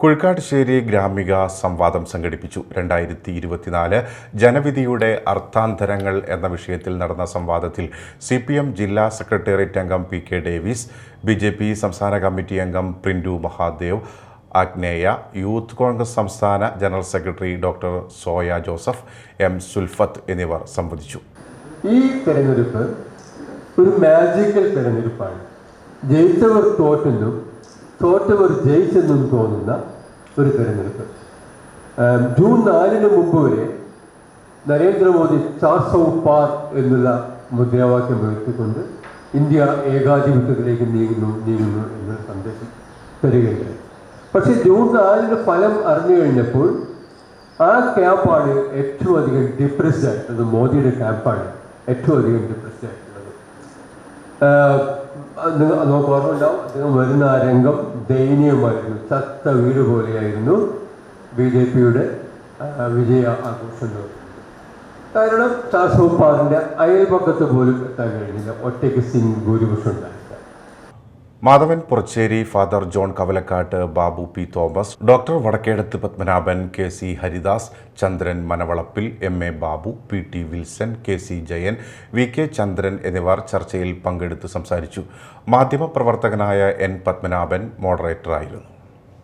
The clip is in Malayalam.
കുഴിക്കാട്ടുശ്ശേരി ഗ്രാമിക സംവാദം സംഘടിപ്പിച്ചു. രണ്ടായിരത്തി ഇരുപത്തിനാല് ജനവിധിയുടെ അർത്ഥാന്തരങ്ങൾ എന്ന വിഷയത്തിൽ നടന്ന സംവാദത്തിൽ സി പി എം ജില്ലാ സെക്രട്ടേറിയറ്റ് അംഗം P K Davis B J P സംസ്ഥാന കമ്മിറ്റി അംഗം പ്രിൻഡു മഹാദേവ് അഗ്നേയ യൂത്ത് കോൺഗ്രസ് സംസ്ഥാന general secretary doctor Soya Joseph M Sulfath എന്നിവർ സംവദിച്ചു. ഈ തെരഞ്ഞെടുപ്പ് ഒരു മാജിക്കൽ തെരഞ്ഞെടുപ്പാണ്. ജയിച്ചവർ തോറ്റെന്നും തോറ്റവർ ജയിച്ചെന്നും തോന്നുന്ന ഒരു തെരഞ്ഞെടുപ്പ്. ജൂൺ നാലിന് മുമ്പ് വരെ നരേന്ദ്രമോദി ചാർ സൗ പാർ എന്നുള്ള മുദ്രാവാക്യം ഉയർത്തിക്കൊണ്ട് ഇന്ത്യ ഏകാധിപത്യത്തിലേക്ക് നീങ്ങുന്നു നീങ്ങുന്നു എന്ന സന്ദേശം തരികയുണ്ടായി പക്ഷേ ജൂൺ നാലിന് ഫലം അറിഞ്ഞു കഴിഞ്ഞപ്പോൾ ആ ക്യാമ്പാണ് ഏറ്റവും അധികം ഡിപ്രസ്ഡ് ആയിട്ടുള്ളത് മോദിയുടെ ക്യാമ്പാണ് ഏറ്റവും അധികം ഡിപ്രസ്ഡ് ആയിട്ടുള്ളത്. നമുക്ക് ഓർമ്മയുണ്ടാവും അദ്ദേഹം വരുന്ന ആ രംഗം ദയനീയമായിരുന്നു. ചത്ത വീട് പോലെയായിരുന്നു ബി ജെ പിയുടെ വിജയ ആഘോഷങ്ങൾ. കാരണം ചാസോപ്പാറിന്റെ അയൽപക്കത്ത് പോലും എത്താൻ കഴിഞ്ഞില്ല. ഒറ്റയ്ക്ക് സിംഗ് ഭൂരിപക്ഷം ഉണ്ടായില്ല. Madhavan Puracheri father John Kavalakkattu Babu P Thomas doctor Vadakkedath Padmanabhan K C Haridas Chandran Manavalappil M A Babu P T Wilson K C Jayan V K Chandran എന്നിവർ ചർച്ചയിൽ പങ്കെടുത്ത് സംസാരിച്ചു. മാധ്യമപ്രവർത്തകനായ എൻ പത്മനാഭൻ മോഡറേറ്ററായിരുന്നു